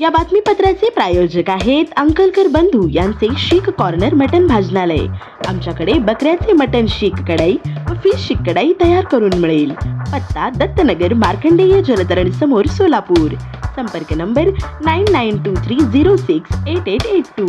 या बातमीपत्राचे प्रायोजक आहेत अंकलकर बंधू यांचे शीख कॉर्नर मटन भाजनालय. आमच्याकडे बकऱ्याचे मटन शीख कढाई व फिश शीख कढाई तयार करून मिळेल. पत्ता दत्तनगर मार्कंडेय जलतरण समोर सोलापूर. संपर्क number nine nine two three zero six eight eight eight two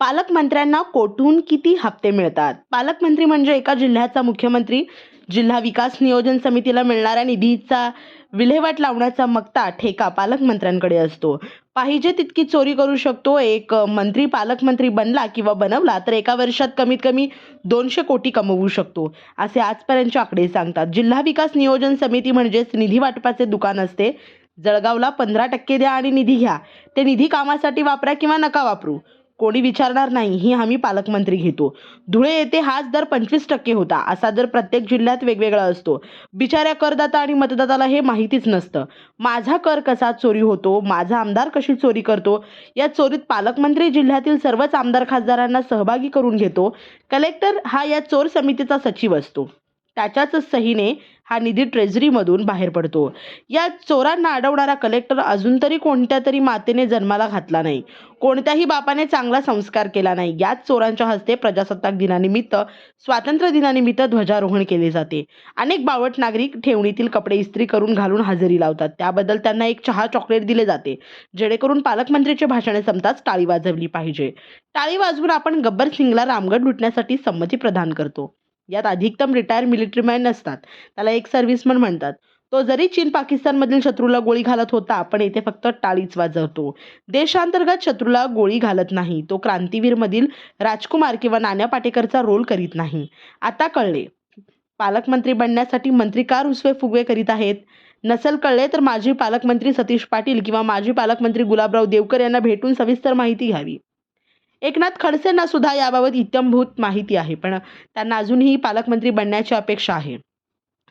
पालकमंत्र्यांना कोठून किती हप्ते मिळतात? पालकमंत्री म्हणजे एका जिल्ह्याचा मुख्यमंत्री. जिल्हा विकास नियोजन समितीला मिळणाऱ्या निधीचा विल्हेवाट लावण्याचा मक्ता ठेका पालकमंत्र्यांकडे असतो. पाहिजे तितकी चोरी करू शकतो. एक मंत्री पालकमंत्री बनला किंवा बनवला तर एका वर्षात कमीत कमी दोनशे कोटी कमवू शकतो असे आजपर्यंतचे आकडे सांगतात. जिल्हा विकास नियोजन समिती म्हणजेच निधी वाटपाचे दुकान असते. जळगावला पंधरा टक्के द्या आणि निधी घ्या. ते निधी कामासाठी वापरा किंवा नका वापरू. कोणी विचारणार नाही ही हमी पालकमंत्री घेतो. धुळे येथे हाच दर पंचवीस टक्के होता असा दर प्रत्येक जिल्ह्यात वेगवेगळा असतो. बिचाऱ्या करदाता आणि मतदाताला हे माहितीच नसतं. माझा कर कसा चोरी होतो माझा आमदार कशी चोरी करतो या चोरीत पालकमंत्री जिल्ह्यातील सर्वच आमदार खासदारांना सहभागी करून घेतो. कलेक्टर हा या चोर समितीचा सचिव असतो. त्याच्याच सहीने हा निधी ट्रेझरीमधून बाहेर पडतो. या चोरांना अडवणारा कलेक्टर अजून तरी कोणत्या तरी मातेने जन्माला घातला नाही. कोणत्याही बापाने चांगला संस्कार केला नाही. याच चोरांच्या हस्ते प्रजासत्ताक दिनानिमित्त स्वातंत्र्य दिनानिमित्त ध्वजारोहण केले जाते. अनेक बावट नागरिक ठेवणीतील कपडे इस्त्री करून घालून हजेरी लावतात. त्याबद्दल त्यांना एक चहा चॉकलेट दिले जाते. जेणेकरून पालकमंत्रीचे भाषणे संपताच टाळी वाजवली पाहिजे. टाळी वाजवून आपण गब्बर सिंगला रामगड लुटण्यासाठी संमती प्रदान करतो. यात अधिकतम रिटायर मिलिटरीमॅन नसतात. त्याला एक सर्व्हिसमन म्हणतात. तो जरी चीन पाकिस्तानमधील शत्रूला गोळी घालत होता पण येथे फक्त टाळीच वाजवतो. देशांतर्गत शत्रूला गोळी घालत नाही. तो क्रांतीवीरमधील राजकुमार किंवा नाना पाटेकरचा रोल करीत नाही. आता कळले. पालकमंत्री बनण्यासाठी मंत्री का रुसवे फुगवे करीत आहेत? नसेल कळले तर माजी पालकमंत्री सतीश पाटील किंवा माजी पालकमंत्री गुलाबराव देवकर यांना भेटून सविस्तर माहिती घ्यावी. एकनाथ खडसेंना सुद्धा याबाबत इत्यंभूत माहिती आहे पण त्यांना अजूनही पालकमंत्री बनण्याची अपेक्षा आहे.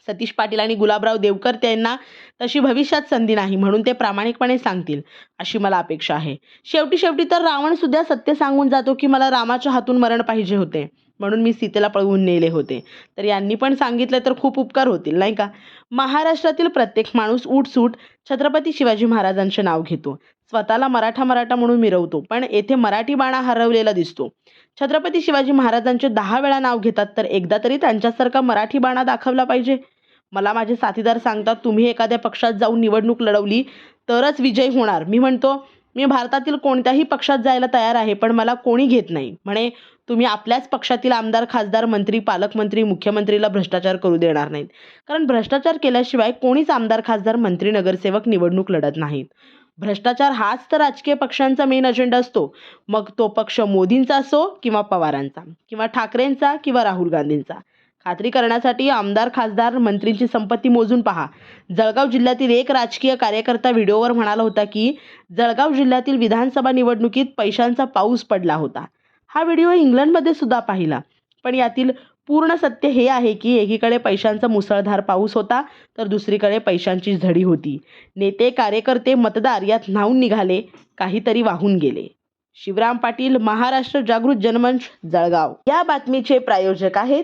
सतीश पाटील आणि गुलाबराव देवकर त्यांना तशी भविष्यात संधी नाही म्हणून ते प्रामाणिकपणे सांगतील अशी मला अपेक्षा आहे. शेवटी शेवटी तर रावण सुद्धा सत्य सांगून जातो की मला रामाच्या हातून मरण पाहिजे होते. म्हणून मी सीतेला पळवून नेले होते. तर यांनी पण सांगितलं तर खूप उपकार होतील नाही का? महाराष्ट्रातील प्रत्येक माणूस उठसूट छत्रपती शिवाजी महाराजांचे नाव घेतो. स्वतःला मराठा मराठा म्हणून मिरवतो पण येथे मराठी बाणा हरवलेला दिसतो. छत्रपती शिवाजी महाराजांचे दहा वेळा नाव घेतात तर एकदा तरी त्यांच्यासारखा मराठी बाणा दाखवला पाहिजे. मला माझे साथीदार सांगतात तुम्ही एखाद्या पक्षात जाऊन निवडणूक लढवली तरच विजय होणार. मी म्हणतो मी भारतातील कोणत्याही पक्षात जायला तयार आहे पण मला कोणी घेत नाही. म्हणे तुम्ही आपल्याच पक्षातील आमदार खासदार मंत्री पालकमंत्री मुख्यमंत्रीला भ्रष्टाचार करू देणार नाहीत. कारण भ्रष्टाचार केल्याशिवाय कोणीच आमदार खासदार मंत्री नगरसेवक निवडणूक लढत नाहीत. भ्रष्टाचार हाच तर राजकीय पक्षांचा मेन अजेंडा असतो. मग तो पक्ष मोदींचा असो किंवा पवारांचा किंवा ठाकरेंचा किंवा राहुल गांधींचा. खात्री करण्यासाठी आमदार खासदार मंत्रींची संपत्ती मोजून पहा. जळगाव जिल्ह्यातील एक राजकीय कार्यकर्ता व्हिडिओवर म्हणाला होता की जळगाव जिल्ह्यातील विधानसभा निवडणुकीत पैशांचा पाऊस पडला होता. हा व्हिडिओ इंग्लंडमध्ये सुद्धा पाहिला. पण यातील पूर्ण सत्य हे आहे की एकीकडे पैशांचा मुसळधार पाऊस होता तर दुसरीकडे पैशांची झडी होती. नेते कार्यकर्ते मतदार यात न्हावून निघाले काहीतरी वाहून गेले. शिवराम पाटील महाराष्ट्र जागृत जनमंच जळगाव. या बातमीचे प्रायोजक आहेत